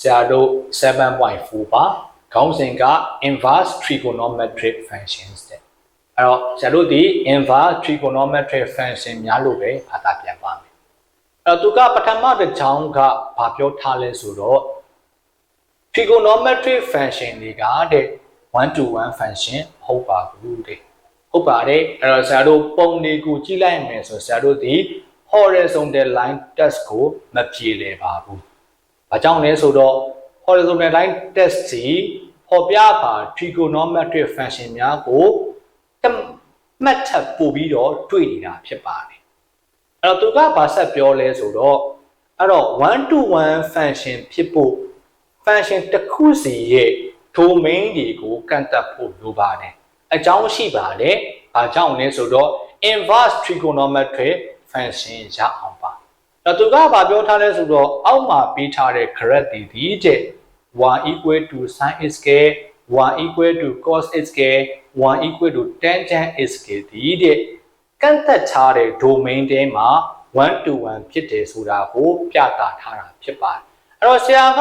ဆရာတို့7.4ပါခေါင်းစဉ်က inverse trigonometric functions တဲ့အဲ့တော့ဆရာတို့ဒီ inverse trigonometric function များလို့ပဲဘာသာပြန်ပါမယ်အဲ့တော့သူကပထမတစ်ချောင်းကဘာပြောထားလဲဆိုတော့ trigonometric function တွေကတဲ့1 to 1 function မဟုတ်ပါဘူးတဲ့ဟုတ်ပါတယ်အဲ့တော့ဆရာတို့ပုံတွေကိုကြည့်လိုက်မယ်ဆိုဆရာတို့ဒီ horizontal line test ကိုမပြေလည်ပါဘူး။ ဘာကြောင့်လဲဆိုတော့ horizontal line test စီပေါ်ပြပါ trigonometric function များကိုတမှတ်ထပ်ပို့ပြီးတော့တွေ့နေတာဖြစ်ပါတယ်။အဲ့တော့သူကဘာဆက်ပြောလဲဆိုတော့အဲ့တော့1 to 1 function ဖြစ်ဖို့ function တစ်ခုစီရဲ့ domain တွေကိုကန့်သက်ဖို့လိုပါတယ်။အကြောင်းရှိပါတယ်။ဘာကြောင့်လဲဆိုတော့ inverse trigonometric function ရအောင်ပါ။ တော့သူကဘာပြောထားလဲဆိုတော့အောက်မှာပေးထားတဲ့ graph တွေဒီတဲ့1 equal to sin xk 1 equal to cos xk 1 equal to tangent xk ဒီတဲ့ကန့်သက်ထားတဲ့ domain တဲမှာ1 to 1ဖြစ်တယ်ဆိုတာကိုပြတာထားတာဖြစ်ပါတယ်။အဲ့တော့ဆရာက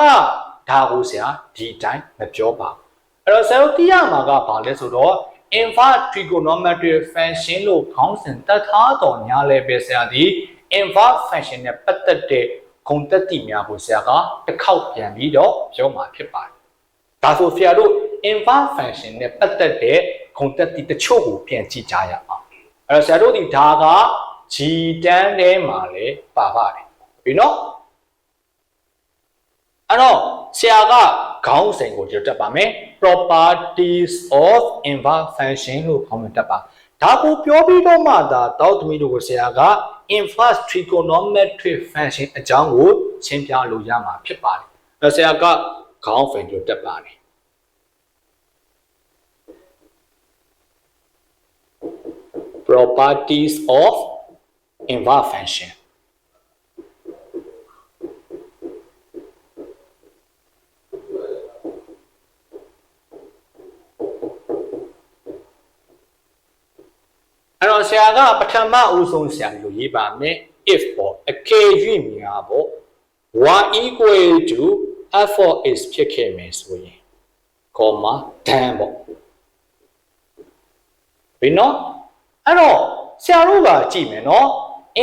ဒါကိုဆရာဒီတိုင်းမပြောပါဘူး။အဲ့တော့ဆရာတို့သိရမှာကဘာလဲဆိုတော့ inverse trigonometric function လို့ခေါင်းစဉ်တက်ထားတော်ညာလဲပဲဆရာဒီ inverse function နဲ့ပတ်သက်တဲ့ဂုဏ်တက်တိများကိုဆရာကတစ်ခေါက်ပြန်ပြီးတော့ပြောမှာဖြစ်ပါတယ်။ဒါဆိုဆရာတို့ inverse function နဲ့ပတ်သက်တဲ့ဂုဏ်တက်တိတချို့ကိုပြန်ကြည့်ကြရအောင်။အဲ့တော့ဆရာတို့ဒီဒါက G တန်းထဲမှာလဲပါပါတယ်။ပြီနော်။အဲ့တော့ဆရာကခေါင်းစဉ်ကိုကြည့်တတ်ပါမယ် properties of inverse function လို့ခေါင်းစဉ်တက်ပါဒါကိုပြောပြီးတော့မှဒါတောက်သမီးတို့ကိုဆရာက inverse trigonometric function အကြောင်းကိုရှင်းပြလို့ရမှာဖြစ်ပါတယ်အဲ့ဆရာကခေါင်းစဉ်ကိုတက်ပါတယ် properties of inverse function အဲ့တော့ဆရာကပထမဦးဆုံးဆရာလိုရေးပါမယ် if ပေါ့အကယ်၍များပေါ့ y equal to f of x ဖြစ်ခဲ့မယ်ဆိုရင် comma tan ပေါ့ဘယ်နော်အဲ့တော့ဆရာတို့ကကြည့်မယ်နော်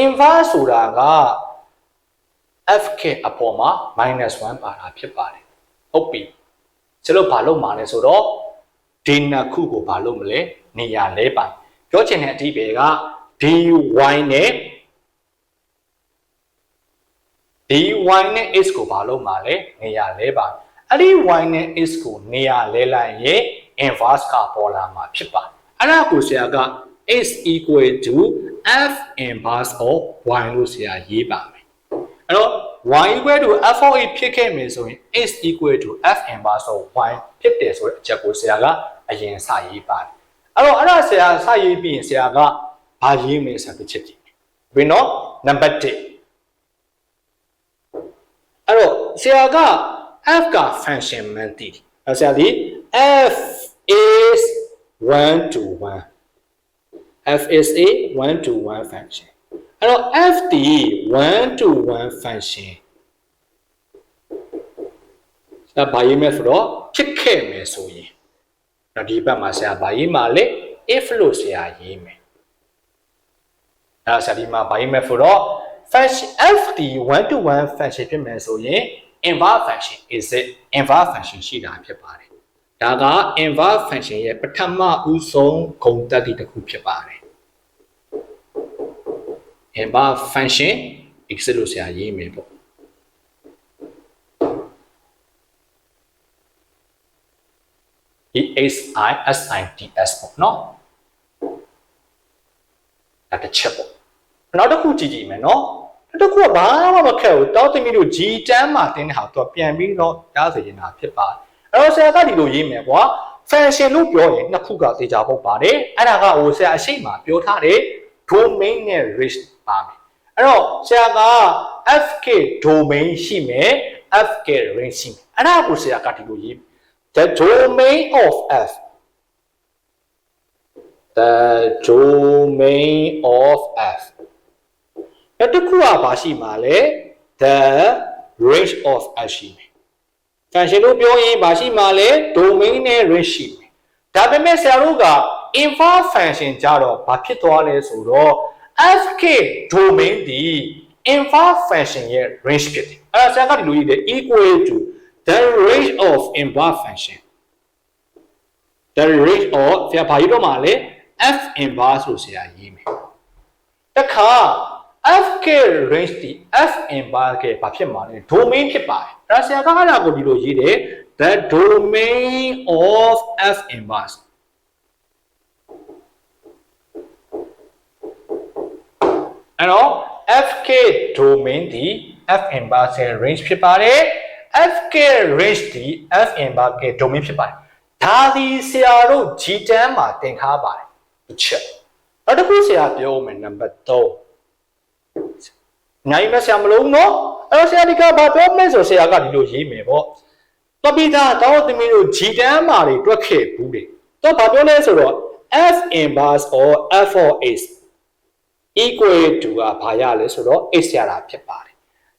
inverse ဆိုတာက f ကအပေါ်မှာ -1 ပါတာဖြစ်ပါတယ်ဟုတ်ပြီကျွန်တော်ဘာလုပ်မှာလဲဆိုတော့ဒီနှစ်ခုကိုဘာလုပ်မလဲနေရာလဲပါ ပြောချင်တဲ့အဓိပ္ပာယ်က dy နဲ့ dy နဲ့ x ကိုဘာလို့မှာလဲနေရာလဲပါအဲ့ဒီ y နဲ့ x ကိုနေရာလဲလိုက်ရင် inverse ကပေါ်လာမှာဖြစ်ပါအဲ့ဒါကိုဆရာက x equal to f inverse of y လို့ဆရာရေးပါမယ်အဲ့တော့ y equal to f of a ဖြစ်ခဲ့မယ်ဆိုရင် x equal to f inverse of y ဖြစ်တယ်ဆိုတဲ့အချက်ကိုဆရာကအရင်စရေးပါတယ် အဲ့တော့အဲ့ဒါဆရာစရေးပြီးရင်ဆရာကဘာရေးမလဲဆိုတဲ့ချက်ကြည့်ဘယ်နော်နံပါတ်1အဲ့တော့ဆရာက f က function မှန်တည်အဲ့ဆရာဒီ f is 1 to 1 f is a 1 to 1 function အဲ့တော့ f ဒီ1 to 1 function ဆရာဘာရေးမလဲဆိုတော့ဖြစ်ခဲ့မယ်ဆိုရင် တော့ဒီဘက်မှာဆရာဘာရေးမှာလဲ if လို့ဆရာရေးမယ်အဲ့ဆရာဒီမှာဘာရေးမယ်ဆိုတော့ function f ဒီ1 to 1 function ဖြစ်မယ်ဆိုရင် inverse function is it inverse function ရှိတာဖြစ်ပါတယ်ဒါက inverse function ရဲ့ပထမဦးဆုံးဂုဏ်သတ္တိတစ်ခုဖြစ်ပါတယ် inverse function x လို့ဆရာရေးမယ်ပေါ့ ESI SITS ပေါ့နော်ဒါတစ်ချက်ပေါ့နောက်တစ်ခုကြည့်ကြည့်မယ်နော်နောက်တစ်ခုကဘာမှမခက်ဘူးတောက်သမီးတို့ G တန်းမှာတင်းတဲ့ဟာသူကပြန်ပြီးတော့ရစေရင်တာဖြစ်ပါတယ်အဲ့တော့ဆရာကဒီလိုရေးမယ်ကွာ function လို့ပြောရင်နှစ်ခုကသေချာပုတ်ပါတယ်အဲ့ဒါကဟိုဆရာအရှိမပြောထားတယ် domain နဲ့ range ပါမယ်အဲ့တော့ဆရာက fk domain ရှိမယ် fk range ရှိမယ်အဲ့ဒါကိုဆရာကဒီလိုရေး the domain of f the domain of f အဲ့တခုကဘာရှိမှာလဲ the range of f ရှိမယ် function လို့ပြောရင်ဘာရှိမှလဲ domain နဲ့ range ရှိမယ်ဒါပေမဲ့ဆရာတို့က infer function ကြတော့ဘာဖြစ်သွားလဲဆိုတော့ fk domain ဒီ infer function ရဲ့ range ဖြစ်တယ်အဲ့ဒါဆရာကဒီလိုရေးတယ် equal to the range of infer function the range of ဆရာဘာရေးတော့မှာလဲ f inverse လို့ဆရာရေးမယ်တခါ fk range ဒီ f inverse ကဘာဖြစ်မှာလဲ domain ဖြစ်ပါတယ်အဲ့ဒါဆရာကအဲ့ဒါကိုဒီလိုရေးတယ် the domain of f inverse အဲ့တော့ fk domain ဒီ f inverse ရဲ့ range ဖြစ်ပါတယ် fk range ဒီ f inverse ရဲ့ domain ဖြစ်ပါတယ်ဒါဒီဆရာတို့ G10 မှာသင်ထားပါတယ်တစ်ချက်နောက်တစ်ခုဆရာပြောမယ်နံပါတ်3နိုင်မဆရာမလုံးနော်အဲ့တော့ဆရာဒီကဘာပြောမလဲဆိုဆရာကဒီလိုရေးမယ်ပေါ့တော့ပြီးသားတောင်းသမီးတို့ G10 မှာတွေတွက်ခဲ့ဘူးတယ်တော့ဘာပြောလဲဆိုတော့ f inverse or f of x equal to ကဘာရလဲဆိုတော့ x ရတာဖြစ်ပါတယ်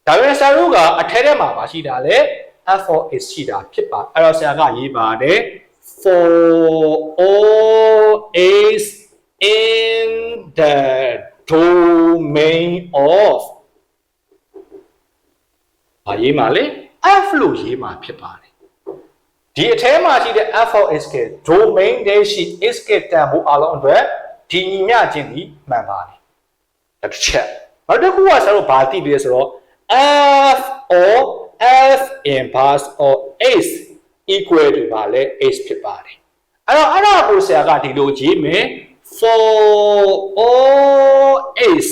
ဒါပေမဲ့ဆရာတို့ကအထဲထဲမှာမရှိတာလေ f of x ရှိတာဖြစ်ပါအဲ့တော့ဆရာကရေးပါတယ် for all x in the domain of ဘာရေးမှာလဲ f လို့ရေးမှာဖြစ်ပါတယ်ဒီအထဲမှာရှိတဲ့ f of x က domain တဲ့ရှိ x ကတန်ဖို့အလုံးအတွက်ဒီညီမျှခြင်းဒီမှန်ပါတယ်တစ်ချက်နောက်တစ်ခုကဆရာတို့ဘာသိပြီလဲဆိုတော့ f or f inverse or x equal to ပါလဲ x ဖြစ်ပါတယ်အဲ့တော့အဲ့ဒါကိုဆရာကဒီလိုရေးမယ် for all x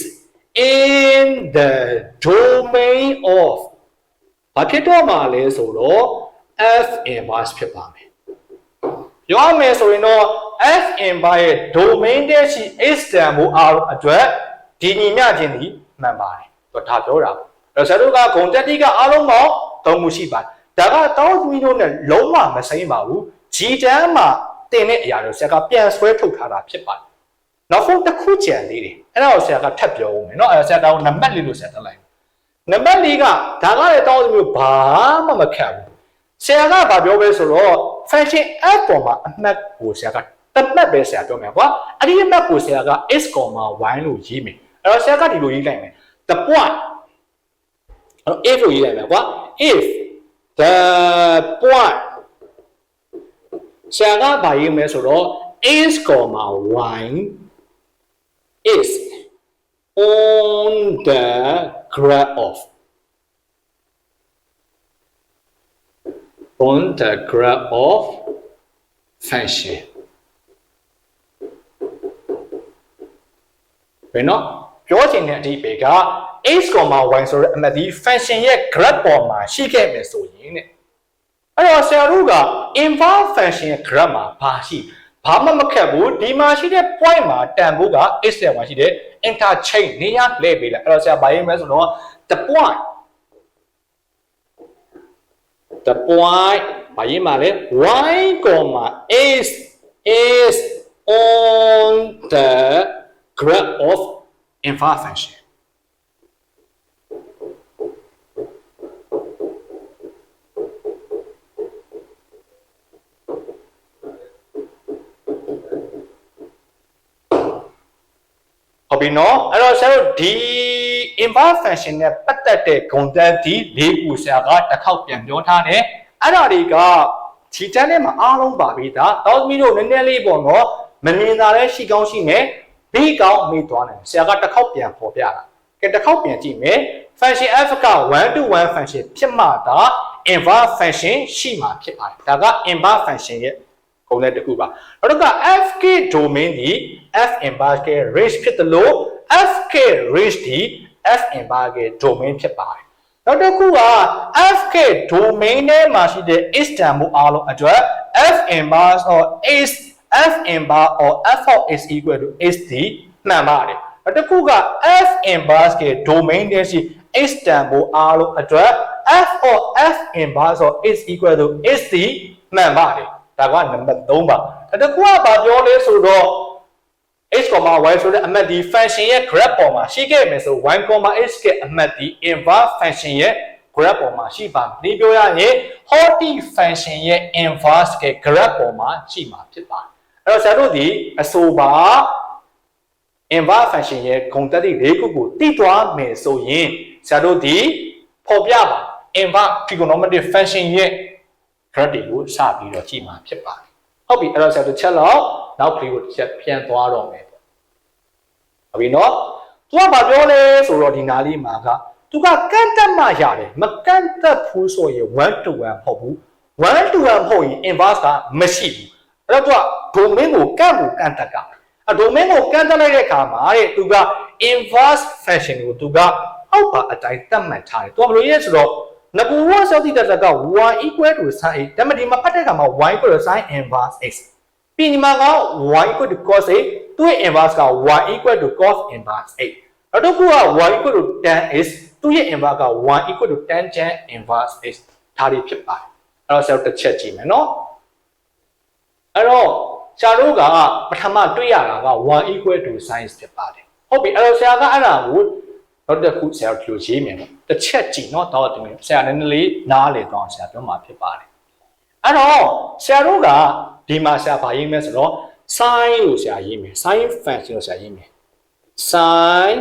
in the domain of ဘာဖြစ်တော့မှာလဲဆိုတော့ f inverse ဖြစ်ပါမယ်ပြောရမယ်ဆိုရင်တော့ f inverse ရဲ့ domain တဲ့ရှိ x တန်ဖို့အားလုံးအတွက်ဒီညီမျှခြင်းဒီမှန်ပါတယ်တော့ဒါပြောတာအဲ့ တော့ဆရာတို့ကဂုံတက်တိကအားလုံးပေါင်းသုံးမှုရှိပါတယ်ဒါကတောင်းသမီးတို့နဲ့လုံးဝမစိမ့်ပါဘူး G တန်းမှာတင်တဲ့အရာတွေဆရာကပြန်ဆွဲထုတ်ထားတာဖြစ်ပါတယ်နောက်ဆုံးတစ်ခုကြံသေးတယ်အဲ့ဒါကိုဆရာကထပ်ပြောဦးမယ်เนาะအဲ့ဒါဆရာတောင်းနံပါတ်လေးလို့ဆရာတက်လိုက်နံပါတ်၄ကဒါကလည်းတောင်းသမီးဘာမှမခက်ဘူးဆရာကဗာပြောပဲဆိုတော့ function f ပေါ်မှာအမှတ်ကိုဆရာကတမှတ်ပဲဆရာပြောမယ်ကွာအဲ့ဒီအမှတ်ကိုဆရာက x, y လို့ရေးမယ်အဲ့တော့ဆရာကဒီလိုရေးလိုက်မယ် the point အဲ့တော့ if လို့ရေးလိုက်မယ်ကွာ if the point ဆရာကဗာရေးမယ်ဆိုတော့ x, y is on the graph of on the graph of function ဘယ်နော်ပြောချင်တဲ့အဓိပ္ပာယ်က x, y ဆိုတဲ့အမှတ်ဒီ function ရဲ့ graph ပေါ်မှာရှိခဲ့မယ်ဆိုရင်တဲ့အဲ့တော့ဆရာတို့က infer function ရဲ့ graph မှာဘာရှိဘာမှမခက်ဘူးဒီမှာရှိတဲ့ point မှာတန်ဖို့က x တဲ့မှာရှိတဲ့ interchange နေရာလဲပေးလိုက်အဲ့တော့ဆရာဘာရေးမလဲဆိုတော့ the point the point ဘာရေးမှာလဲ y, x is on the graph of infer function ဟုတ်ပြီနော်အဲ့တော့ဆရာတို့ဒီ infer function နဲ့ပတ်သက်တဲ့ဂုဏ်သက်ဒီ၄ခုဆရာကတစ်ခေါက်ပြန်ပြောထားတယ်အဲ့ဒါတွေကခြေတန်းထဲမှာအားလုံးပါပြီဒါတောင်းသမီးတို့နည်းနည်းလေးပေါ့နော်မမြင်တာလည်းရှိကောင်းရှိမယ်ဘေးကောင်းမေးသွားတယ်ဆရာကတစ်ခေါက်ပြန်ပေါ်ပြတာကဲတစ်ခေါက်ပြန်ကြည့်မယ် function f က1 to 1 function ဖြစ်မှသာ inver function ရှိမှာဖြစ်ပါတယ်ဒါက inver function ရဲ့ ပုံစံတစ်ခုပါနောက်တစ်ခါ fk domain ဒီ f inver က range ဖြစ်တယ်လို့ fk range ဒီ f inver က domain ဖြစ်ပါတယ်နောက်တစ်ခုက fk domain ထဲမှာရှိတဲ့ is တန်မှုအားလုံးအတွက် f inverse or is f inverse or f of is equal to is ဒီမှန်ပါတယ်နောက်တစ်ခုက f inverse က domain ထဲရှိ is တန်ဖို့အားလုံးအတွက် f or f inverse or is equal to is ဒီမှန်ပါတယ် ဒါကနံပါတ်3ပါနောက်တစ်ခုကဘာပြောလဲဆိုတော့ x, y ဆိုတဲ့အမှတ်ဒီ function ရဲ့ graph ပေါ်မှာရှိခဲ့မယ်ဆို y, x ရဲ့အမှတ်ဒီ inverse function ရဲ့ graph ပေါ်မှာရှိပါဒီပြောရရင် hoti function ရဲ့ inverse က graph ပေါ်မှာရှိမှာဖြစ်ပါတယ်အဲ့တော့ဆရာတို့ဒီအဆိုပါ inverse function ရဲ့ဂုဏ်သက်တည်၄ခုကိုသိသွားမယ်ဆိုရင်ဆရာတို့ဒီဖော်ပြပါ inverse trigonometric function ရဲ့ graph တွေကိုစပြီးတော့ကြည့်မှာဖြစ်ပါတယ်ဟုတ်ပြီအဲ့တော့ဆရာတို့ချက်တော့နောက်ကလေးကိုတစ်ချက်ပြန်သွားတော့မယ်ပေါ့ဟုတ်ပြီနော်သူကဘာပြောလဲဆိုတော့ဒီနားလေးမှာကသူကကန့်တက်မှရတယ်မကန့်တက်ဘူးဆိုရင်1 to 1မဟုတ်ဘူး1 to 1မဟုတ်ရင် inverse ကမရှိဘူးအဲ့တော့သူက domain ကိုကန့်ကိုကန့်တက်ကအဲ domain ကိုကန့်တက်လိုက်တဲ့အခါမှာတဲ့သူက inverse function ကိုသူကအောက်ပါအတိုင်းသတ်မှတ်ထားတယ်သူကဘယ်လိုရဲဆိုတော့ ငကူဝဆောက်တိတက်က y equal to sin a ဒါမှဒီမှာဖတ်တဲ့အခါမှာ y equal to sin inverse x ပြီးဒီမှာက y equal to cos a သူ့ရဲ့ inverse က y equal to cos inverse a နောက်တစ်ခုက y equal to tan x သူ့ရဲ့ inverse က y equal to tan tan inverse x ဒါတွေဖြစ်ပါတယ်အဲ့တော့ဆရာတို့တစ်ချက်ကြည့်မယ်နော်အဲ့တော့ဆရာတို့ကပထမတွေ့ရတာက y equal to sin ဖြစ်ပါတယ်ဟုတ်ပြီအဲ့တော့ဆရာကအဲ့ဒါကို နောက်တစ်ခုဆရာတို့ဒီလိုရေးမယ်နော်တစ်ချက်ကြည့်နော်တော့တင်ဆရာနည်းနည်းလေးနားလေတော့ဆရာပြောမှာဖြစ်ပါတယ်အဲ့တော့ဆရာတို့ကဒီမှာဆရာဗာရေးမယ်ဆိုတော့ sin လို့ဆရာရေးမယ် sin function လို့ဆရာရေးမယ် sin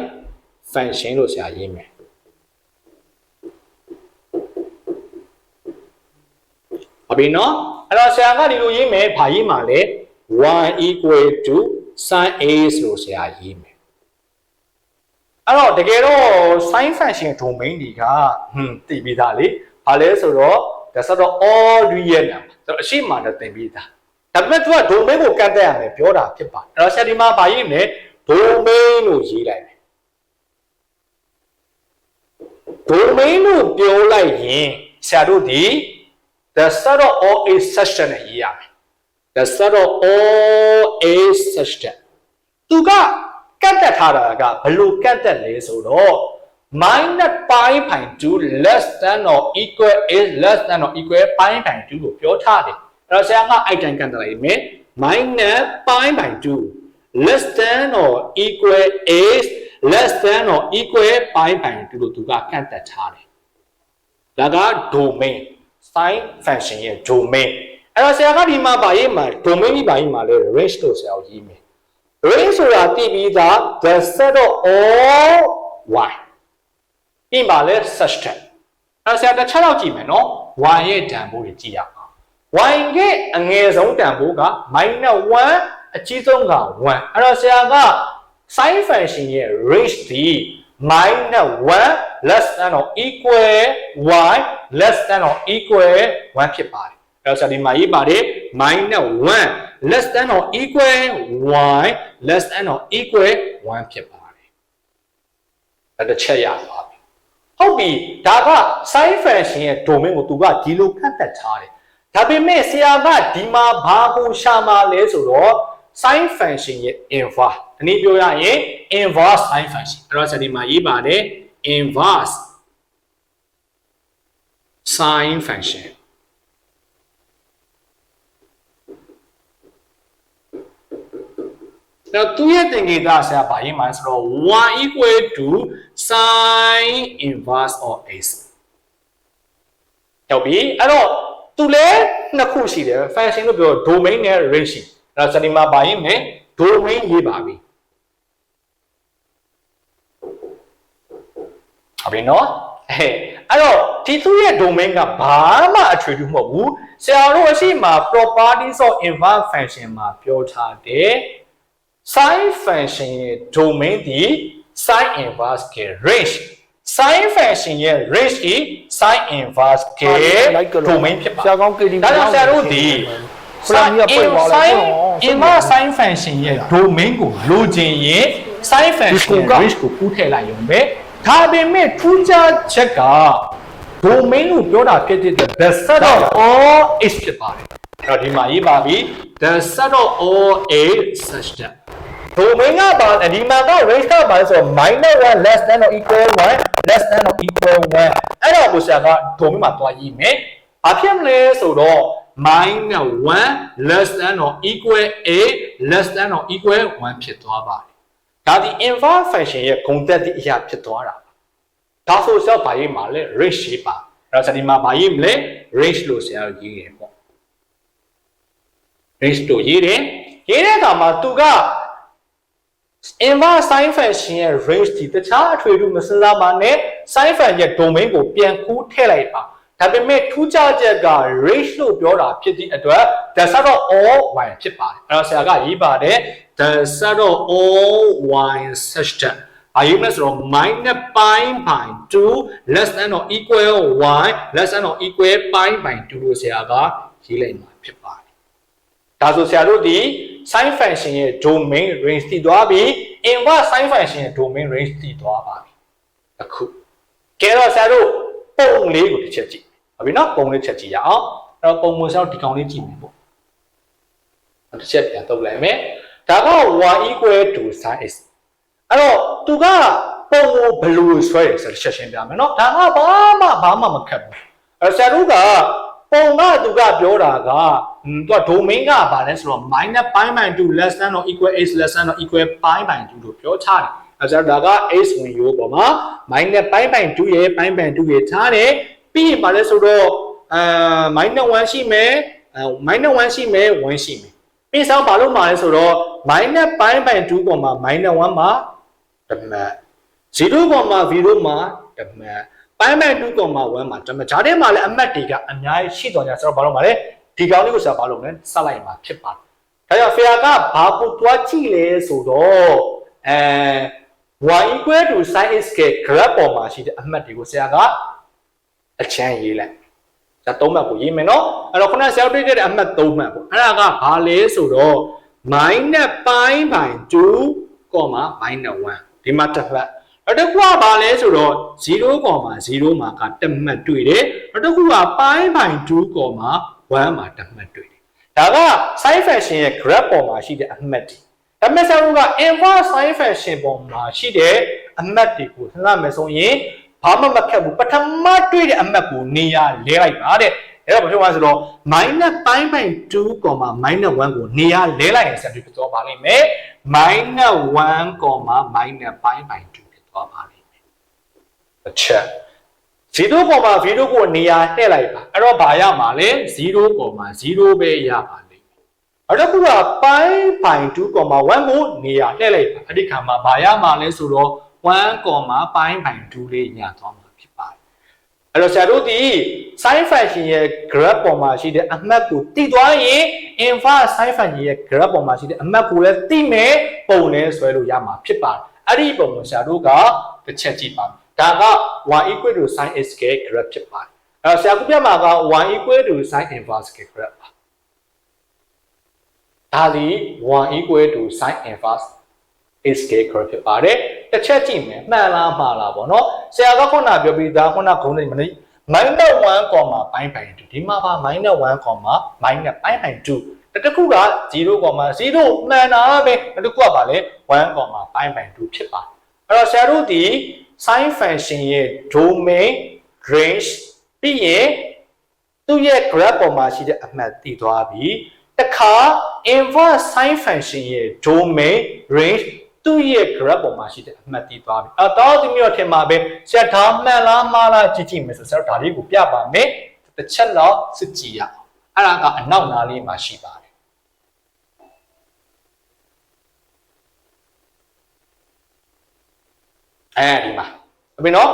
function လို့ဆရာရေးမယ်ဟုတ်ပြီနော်အဲ့တော့ဆရာကဒီလိုရေးမယ်ဗာရေးမှာလဲ y equal to sin a လို့ဆရာရေးမယ် အဲ့တော့တကယ်တော့ sin function domain တွေကဟွန်းတည်ပြီးသားလေဘာလဲဆိုတော့ဒါဆိုတော့ all real number ဆိုတော့အရှိမှတော့သင်ပြီးသားဒါပေမဲ့ तू က domain ကိုကန့်တက်ရမယ်ပြောတာဖြစ်ပါအဲ့တော့ဆရာဒီမှာဗာရေးမယ် domain လို့ရေးလိုက်မယ် domain လို့ပြောလိုက်ရင်ဆရာတို့ဒီ the set of all a section နဲ့ရေးရမယ် the set of all a section သူက ကန့်တက်ထားတာကဘယ်လိုကန့်တက်လဲဆိုတော့ minus pi by 2 less than or equal is less than or equal pi by 2ကိုပြောထားတယ်အဲ့တော့ဆရာကအဲ့တိုင်းကန့်တက်လိုက်မယ် minus pi by 2 less than or equal is less than or equal pi by 2လို့သူကကန့်တက်ထားတယ်ဒါက domain sin function ရဲ့ domain အဲ့တော့ဆရာကဒီမှာဗာရေးမှာ domain ကြီးဗာရေးမှာလဲ range လို့ဆရာကိုရေးမယ် range ဆိုတာတည်ပြီးသား the set of all y ပြီးပါလဲ system အဲ့ဆရာတစ်ချက်တော့ကြည့်မယ်နော် y ရဲ့တန်ဖိုးတွေကြည့်ရအောင် y ရဲ့အငယ်ဆုံးတန်ဖိုးက -1 အကြီးဆုံးက1အဲ့တော့ဆရာက sin function ရဲ့ range ဒီ -1 less than or equal y less than or equal 1ဖြစ်ပါတယ် အဲ့တော့ဆရာဒီမှာရေးပါတယ် -1 less than or equal y less than or equal 1ဖြစ်ပါတယ်ဒါတစ်ချက်ရပါပြီဟုတ်ပြီဒါက sin function ရဲ့ domain ကိုသူကဒီလိုခန့်တက်ထားတယ်ဒါပေမဲ့ဆရာကဒီမှာဘာကိုရှာမှာလဲဆိုတော့ sin function ရဲ့ inverse ဒီနေ့ပြောရရင် inverse sin function အဲ့တော့ဆရာဒီမှာရေးပါတယ် inverse sin function တော့သူရဲ့သင်္ကေတဆရာဗာရေးမှာဆိုတော့ y equal to sin inverse of x ဟုတ်ပြီအဲ့တော့သူလည်းနှစ်ခုရှိတယ် function လို့ပြော domain နဲ့ range ရှိအဲ့တော့စဒီမှာဗာရေးမယ် domain ရေးပါပြီဟုတ်ပြီနော်အဲအဲ့တော့ဒီသူရဲ့ domain ကဘာမှအထွေထူးမဟုတ်ဘူးဆရာတို့အရှိမ properties of inverse function မှာပြောထားတယ် sin function ရဲ့ domain ဒီ sin inverse က range sin function ရဲ့ range ဒီ sin inverse က domain ဖြစ်ပါဆရာကောင်း KD ဒါကြောင့်ဆရာတို့ဒီဖလာမီကပွင့်သွားလိုက် sin inverse sin function ရဲ့ domain ကိုလိုချင်ရင် sin function ရဲ့ range ကိုကူးထည့်လိုက်ရုံပဲဒါပေမဲ့ထူးခြားချက်က domain ကိုပြောတာဖြစ်တဲ့ the set of all is ဖြစ်ပါတယ်အဲ့တော့ဒီမှာရေးပါပြီ the set of all is system domain ကပါဒီမှာက range ကပါဆိုတော့ -1 less than or equal 1 less than or equal 1အဲ့တော့ကိုဆရာက domain မှာတွားရေးမယ်ဘာဖြစ်မလဲဆိုတော့ -1 less than or equal a less than or equal 1ဖြစ်သွားပါတယ်ဒါဒီ inverse function ရဲ့ဂုဏ်သက်သည့်အရာဖြစ်သွားတာဒါဆိုဆရာဘာရေးမှာလဲ range ရှိပါအဲ့တော့ဆရာဒီမှာဘာရေးမလဲ range လို့ဆရာရေးတယ်ပေါ့ range လို့ရေးတယ်ရေးတဲ့အခါမှာသူက inverse sin function ရဲ့ range ဒီတခြားအထွေထူးမစစားပါနဲ့ sin function ရဲ့ domain ကိုပြန်ကူးထည့်လိုက်ပါဒါပေမဲ့ထူးခြားချက်က range လို့ပြောတာဖြစ်သည့်အတွက် the set of all y ဖြစ်ပါတယ်အဲ့တော့ဆရာကရေးပါတယ် the set of all y such that အရေးမလဲဆိုတော့ minus pi by 2 less than or equal y less than or equal pi by 2လို့ဆရာကရေးလိုက်မှာဖြစ်ပါတယ်ဒါဆိုဆရာတို့ဒီ sin function ရဲ့ domain range တည်သွားပြီ inverse sin function ရဲ့ domain range တည်သွားပါပြီအခုကဲတော့ဆရာတို့ပုံလေးကိုတစ်ချက်ကြည့်ဟုတ်ပြီနော်ပုံလေးချက်ကြည့်ရအောင်အဲ့တော့ပုံမဆရာတို့ဒီကောင်လေးကြည့်မယ်ပေါ့တစ်ချက်ပြန်တုပ်လိုက်မယ်ဒါက y equal to sin x အဲ့တော့သူကပုံကိုဘယ်လိုဆွဲရဆိုချက်ရှင်းပြမယ်နော်ဒါကဘာမှဘာမှမခက်ဘူးအဲ့ဆရာတို့ကပုံကသူကပြောတာကอืม သူက domain ကဘာလဲဆိုတော့ minus pi by 2 less than or equal x less than or equal pi by 2လို့ပြောချတယ်အဲ့ဆရာဒါက x ဝင်ရိုးပေါ်မှာ minus pi by 2ရဲ့ pi by 2ရဲ့ထားတယ်ပြီးရင်ဘာလဲဆိုတော့အာ minus 1ရှိမယ်အဲ minus 1ရှိမယ်1ရှိမယ်ပြီးဆောင်ဘာလို့မှာလဲဆိုတော့ minus pi by 2ပေါ်မှာ minus 1မှာဓမ္မ0ပေါ်မှာ0မှာဓမ္မပိုင်းမဲ့2ကောင်မှာ1မှာဓမ္မဂျားထဲမှာလည်းအမှတ်တွေကအများကြီးရှိတော်ကြဆိုတော့ဘာလို့မလဲ ဒီကောင်လေးကိုဆရာဘာလို့လဲစလိုက်မှာဖြစ်ပါတယ်ဒါကြောင့်ဖေယာကဘာကိုတွားကြည့်လဲဆိုတော့အဲ y equal to sin x က graph ပေါ်မှာရှိတဲ့အမှတ်တွေကိုဆရာကအချမ်းရေးလိုက်ဒါသုံးမှတ်ကိုရေးမယ်နော်အဲ့တော့ခုနဆရာတွေ့တဲ့အမှတ်သုံးမှတ်ပေါ့အဲ့ဒါကဘာလဲဆိုတော့ minus pi by 2 comma minus 1ဒီမှာတစ်မှတ်နောက်တစ်ခုကဘာလဲဆိုတော့0 comma 0မှာကတစ်မှတ်တွေ့တယ်နောက်တစ်ခုက pi by 2 comma 1မှာတစ်မှတ်တွေ့တယ်ဒါက sin function ရဲ့ graph ပေါ်မှာရှိတဲ့အမှတ်တွေဒါပေမဲ့ဆရာတို့က inverse sin function ပေါ်မှာရှိတဲ့အမှတ်တွေကိုစဉ်းစားမယ်ဆိုရင်ဘာမှမခက်ဘူးပထမတွေ့တဲ့အမှတ်ကိုနေရာလဲလိုက်ပါတဲ့အဲ့တော့ဘာဖြစ်သွားလဲဆိုတော့ minus pi by 2 minus 1ကိုနေရာလဲလိုက်ရင်ဆက်ပြီးဖြစ်သွားပါလိမ့်မယ် minus 1 minus pi by 2ဖြစ်သွားပါလိမ့်မယ်အချက် 0ပေါ်မှာ0ကိုနေရာလှည့်လိုက်ပါအဲ့တော့ဘာရမှာလဲ0ပေါ်မှာ0ပဲရပါလိမ့်မယ်အဲ့တော့ခုက pi by 2 1ကိုနေရာလှည့်လိုက်ပါအဲ့ဒီခါမှာဘာရမှာလဲဆိုတော့1 pi by 2လေးညသွားမှာဖြစ်ပါတယ်အဲ့တော့ဆရာတို့ဒီ sin function ရဲ့ graph ပေါ်မှာရှိတဲ့အမှတ်ကိုတည်သွားရင် inverse sin function ရဲ့ graph ပေါ်မှာရှိတဲ့အမှတ်ကိုလည်းတည်မယ်ပုံနဲ့ဆွဲလို့ရမှာဖြစ်ပါတယ်အဲ့ဒီပုံကိုဆရာတို့ကတစ်ချက်ကြည့်ပါ ဒါက y equal to sin x ရဲ့ graph ဖြစ်ပါတယ်အဲ့တော့ဆရာကပြမှာက y equal to sin inverse ရဲ့ graph ပါဒါဒီ y equal to sin inverse SK curve ဖြစ်ပါတယ်တစ်ချက်ကြည့်မယ်မှန်လားမှားလားပေါ့နော်ဆရာကခုနပြောပြီးသားခုနခုံးနေမလို့ minus 1 comma ပိုင်းပိုင်း2ဒီမှာပါ minus 1 comma minus ပိုင်းပိုင်း2တခုက0 comma 0မှန်တာပဲတခုကပါလေ1 comma ပိုင်းပိုင်း2ဖြစ်ပါတယ်အဲ့တော့ဆရာတို့ဒီ sin function ရဲ့ domain range ပြီးရင်သူ့ရဲ့ graph ပေါ်မှာရှိတဲ့အမှတ်တည်သွားပြီတခါ inverse sin function ရဲ့ domain range သူ့ရဲ့ graph ပေါ်မှာရှိတဲ့အမှတ်တည်သွားပြီ။အတော့ဒီမျိုးထင်မှာပဲဆရာဒါမှန်လားမှားလားကြည့်ကြည့်မယ်ဆိုဆရာဒါလေးကိုပြပါမယ်။တစ်ချက်တော့စစ်ကြည့်ရအောင်။အဲ့ဒါကအနောက်နားလေးမှာရှိပါတယ်။ အဲဒီမှာအမေနော်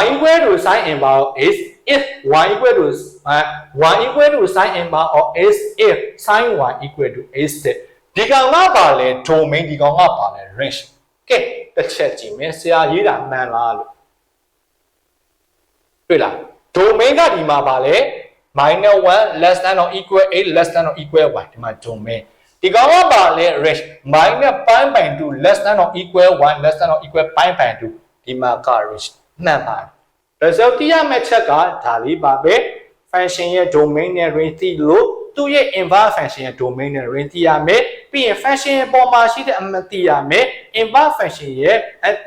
y equal to sin inverse is if y equal to uh, y equal to sin inverse or is if sin y equal to is တဲ့ဒီကောင်ကပါလဲ domain ဒီကောင်ကပါလဲ range ကဲတစ်ချက်ကြည့်မယ်ဆရာရေးတာမှန်လားလို့တွေ့လား domain ကဒီမှာပါလဲ minus 1 less than or equal 8 less than or equal 1ဒီမှာ domain ဒီကောင်ကပါလဲ range minus pi by 2 less than or equal 1 less than or equal pi by 2 ဒီမှာက range မှန်ပါတယ် result တိရမယ့်ချက်ကဒါလေးပါပဲ function ရဲ့ domain နဲ့ range တိလို့သူ့ရဲ့ inverse function ရဲ့ domain နဲ့ range တိရမယ်ပြီးရင် function ရဲ့ပေါ်မှာရှိတဲ့အမှတ်တိရမယ် inverse function ရဲ့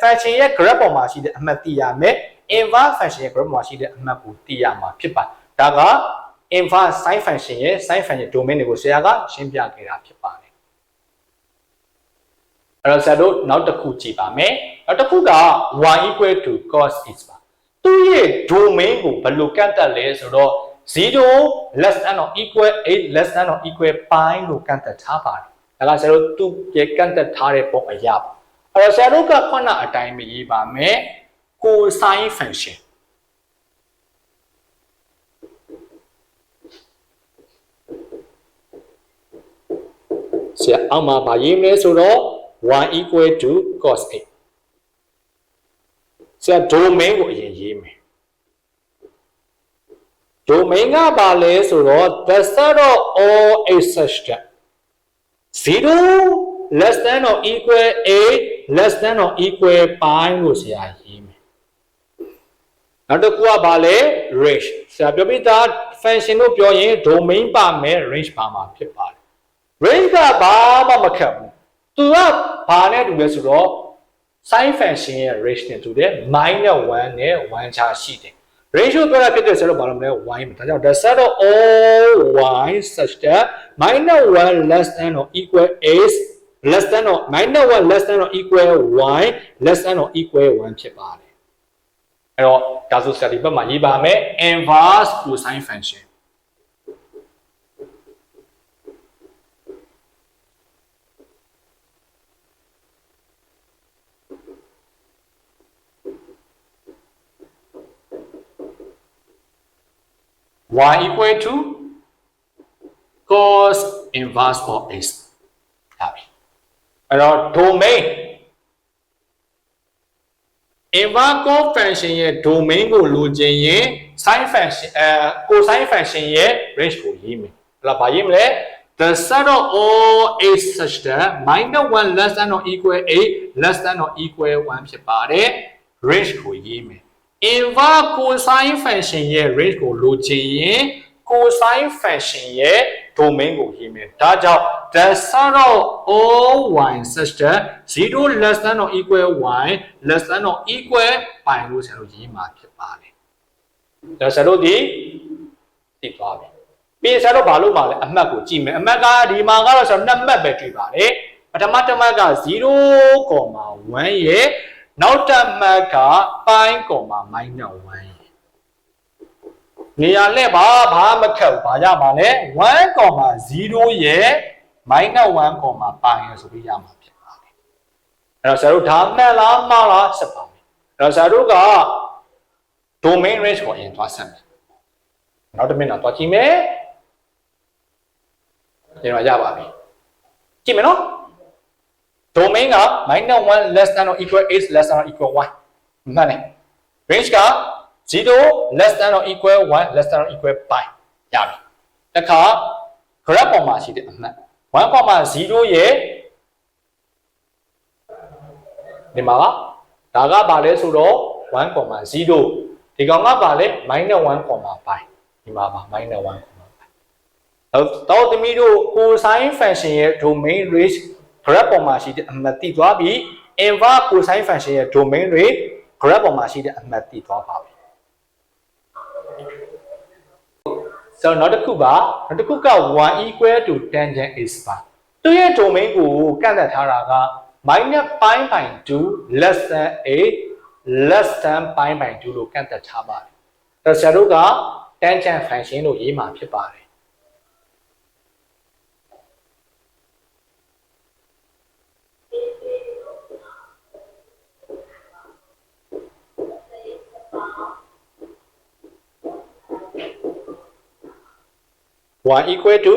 function ရဲ့ graph ပေါ်မှာရှိတဲ့အမှတ်တိရမယ် inverse function ရဲ့ graph ပေါ်မှာရှိတဲ့အမှတ်ကိုတိရမှာဖြစ်ပါတယ်ဒါက inverse sin function ရဲ့ sin function domain တွေကိုဆရာကရှင်းပြခဲ့တာဖြစ်ပါတယ် အဲ့တော့ဆရာတို့နောက်တစ်ခုကြည့်ပါမယ်နောက်တစ်ခုက y equal to cos x ပါသူ့ရဲ့ domain ကိုဘယ်လိုကန့်တက်လဲဆိုတော့0 less than or equal 8 less than or equal ပိုင်းလို့ကန့်တက်ထားပါတယ်ဒါကဆရာတို့သူ့ရဲ့ကန့်တက်ထားတဲ့ပုံအရာပါအဲ့တော့ဆရာတို့ကခုနအတိုင်းပဲရေးပါမယ် cosine function ဆရာအောက်မှာဗာရေးမလဲဆိုတော့ y equal to cos 8ဆရာ domain ကိုအရင်ရေးမယ် domain ကဘာလဲဆိုတော့ the set of all a such that 0 less than or equal 8 less than or equal ပိုင်းလို့ဆရာရေးမယ်နောက်တစ်ခုကဘာလဲ range ဆရာပြောပြီးသား function လို့ပြောရင် domain ပါမယ် range ပါမှာဖြစ်ပါတယ် range ကဘာမှမခက်ဘူး သူကဘာနဲ့တူလဲဆိုတော့ sin function ရဲ့ range နဲ့တူတယ် minus 1နဲ့1ချာရှိတယ် range ကိုပြောတာဖြစ်တဲ့ဆိုတော့ဘာလို့မလဲ y မှာဒါကြောင့် the set of all y such that minus 1 less than or equal is less than or minus 1 less than or equal y less than or equal 1ဖြစ်ပါတယ်အဲ့တော့ဒါဆိုဆရာဒီဘက်မှာရေးပါမယ် inverse cosine function y equal to cos inverse of x ဒါပြီအဲ့တော့ domain inverse cos function ရဲ့ domain ကိုလိုချင်ရင် sin function အဲ cosine function ရဲ့ range ကိုရေးမယ်အဲ့တော့ဘာရေးမလဲ the set of all a such that minus 1 less than or equal 8 less than or equal 1ဖြစ်ပါတယ် range ကိုရေးမယ် inverse cosine function ရဲ့ range ကိုလိုချင်ရင် cosine function ရဲ့ domain ကိုရေးမယ်ဒါကြောင့် the sum of all y such that 0 less than or equal y less than or equal ပိုင်းလို့ဆရာတို့ရေးမှာဖြစ်ပါတယ်ဒါဆရာတို့ဒီသိသွားပြီပြီးရင်ဆရာတို့ဘာလို့မှလဲအမှတ်ကိုကြည့်မယ်အမှတ်ကဒီမှာကတော့ဆရာတို့နှစ်မှတ်ပဲတွေ့ပါတယ်ပထမတစ်မှတ်က0.1ရဲ့ နောက်တစ်မှတ်ကပိုင်းကောမာ minus 1နေရာလဲပါဘာမခက်ဘူးဘာရမှာလဲ1.0ရဲ့ minus 1. ပိုင်းရဆိုပြီးရမှာဖြစ်ပါတယ်အဲ့တော့ဆရာတို့ဒါမှန်လားမှားလားဆက်ပါမယ်အဲ့တော့ဆရာတို့က domain range ကိုအရင်သွားဆက်မယ်နောက်တစ်မိနစ်တော့ကြည့်မယ်ဒီမှာရပါပြီကြည့်မယ်နော် domain က -1 less than or equal is less than or equal 1မှန်တယ် range က0 less than or equal 1 less than or equal 5ရပြီတခါ graph ပေါ်မှာရှိတဲ့အမှတ်1.0ရဲ့ဒီမှာကဒါကဘာလဲဆိုတော့1.0ဒီကောင်ကဘာလဲ -1.5 ဒီမှာပါ -1.5 တော့သမီးတို့ cosine function ရဲ့ domain range graph ပေါ်မှာရှိတဲ့အမှတ်တည်သွားပြီး inverse cosine function ရဲ့ domain range graph ပေါ်မှာရှိတဲ့အမှတ်တည်သွားပါပြီဆိုတော့နောက်တစ်ခုပါနောက်တစ်ခုက1 equal to tangent is ပါသူရဲ့ domain ကိုကန့်သက်ထားတာက minus pi by 2 less than 8 less than pi by 2လို့ကန့်သက်ထားပါတယ်။ဒါဆရာတို့က tangent function လို့ရေးမှာဖြစ်ပါတယ်။ y equal to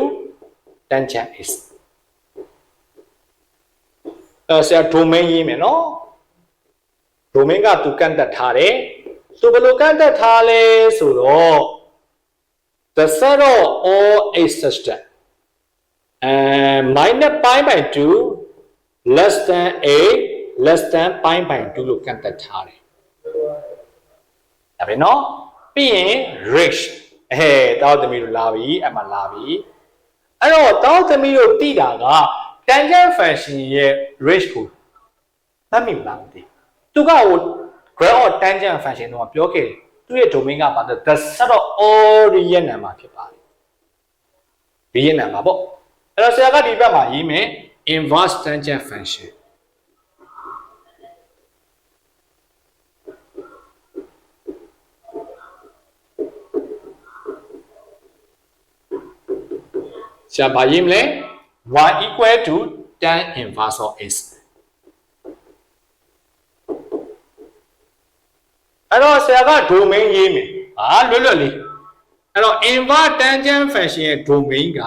tangent is အဲဆရာ domain ရေးမယ်နော် domain ကသူကန့်တက်ထားတယ်သူဘယ်လိုကန့်တက်ထားလဲဆိုတော့ the set of all a system and minus pi by 2 less than a less than pi by 2လို့ကန့်တက်ထားတယ်ဒါပဲနော်ပြီးရင် range အဲတောက်သမီးတို့လာပြီအဲ့မှာလာပြီအဲ့တော့တောက်သမီးတို့တိတာက tangent function ရဲ့ range ကိုသတ်မိမလားမသိသူကဟို graph of tangent function တော့ပြောခဲ့တယ်သူ့ရဲ့ domain ကပါတယ် the set of all real number ဖြစ်ပါတယ် real number ပေါ့အဲ့တော့ဆရာကဒီဘက်မှာရေးမယ် inverse tangent function ဆရာဘာရေးမလဲ y equal to tan inverse of x အဲ့တော့ဆရာက domain ရေးမယ်ဟာလွတ်လွတ်လေးအဲ့တော့ inverse tangent function ရဲ့ domain က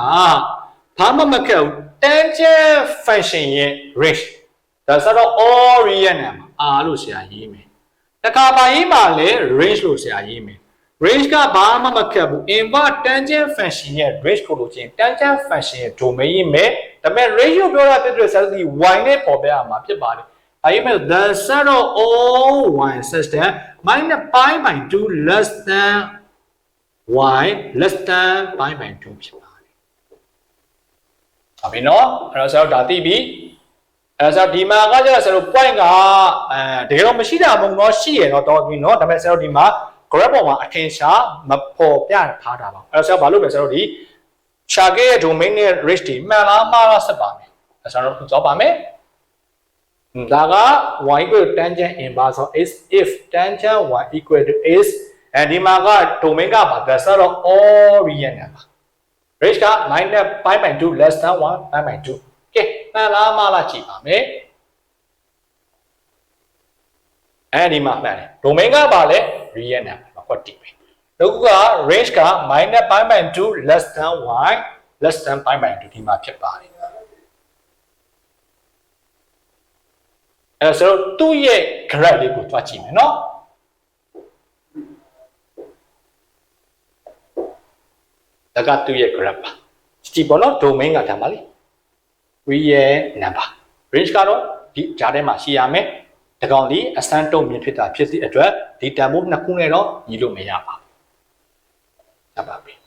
ဘာမှမခက်ဘူး tangent function ရဲ့ range ဒါဆိုတော့ orient နဲ့မှာ r လို့ဆရာရေးမယ်တခါပါရေးမှာလဲ range လို့ဆရာရေးမယ် range ကဘာမှမခက်ဘူး inverse tangent function ရဲ့ range ကိုလို့ချင်း tangent function ရဲ့ domain ရေးမယ်ဒါပေမဲ့ range ကိုပြောတာဖြစ်တဲ့ဆရာတို့ဒီ y နဲ့ပေါ်ပြရမှာဖြစ်ပါတယ်ဒါရေးမဲ့ the set of all y system minus pi by 2 less than y less than pi by 2ဖြစ်ပါတယ်ဟုတ်ပြီနော်အဲ့တော့ဆရာတို့ဒါသိပြီအဲ့တော့ဒီမှာကကျတော့ဆရာတို့ point ကအဲတကယ်တော့မရှိတာမဟုတ်တော့ရှိရတော့တော့ပြီနော်ဒါပေမဲ့ဆရာတို့ဒီမှာ graph ပေါ်မှာအထင်ရှားမပေါ်ပြထားတာပါအဲ့တော့ဆရာဘာလုပ်လဲဆရာတို့ဒီ target ရဲ့ domain နဲ့ range ဒီမှန်လားမှားလားဆက်ပါမယ်အဲ့ဆရာတို့ကြောပါမယ်ဒါက y equal to tangent inverse of is if tangent y equal to is အဲဒီမှာက domain ကပါ the set of all real နဲ့ပါ range က minus pi by 2 less than 1 pi by 2ကဲမှန်လားမှားလားကြည့်ပါမယ်အဲဒီမှာမှန်တယ် domain ကပါလဲ real နဲ့ပါဟောတည်ပဲနောက်က range က minus pi by 2 less than 1 less than pi by 2ဒီမှာဖြစ်ပါတယ်အဲဆိုတော့သူ့ရဲ့ graph လေးကိုတွားကြည့်မယ်နော်ဒါကသူ့ရဲ့ graph ပါကြည့်ပေါ့နော် domain ကဒါမှလေ real number range ကတော့ဒီဂျားထဲမှာရှိရမယ် တကောင်ဒီအစမ်းတုံမြင်ဖြစ်တာဖြစ်သည့်အတွက်ဒီတန်ဖိုးနှစ်ခုနဲ့တော့ညီလို့မရပါဘူး။ဟုတ်ပါပြီ။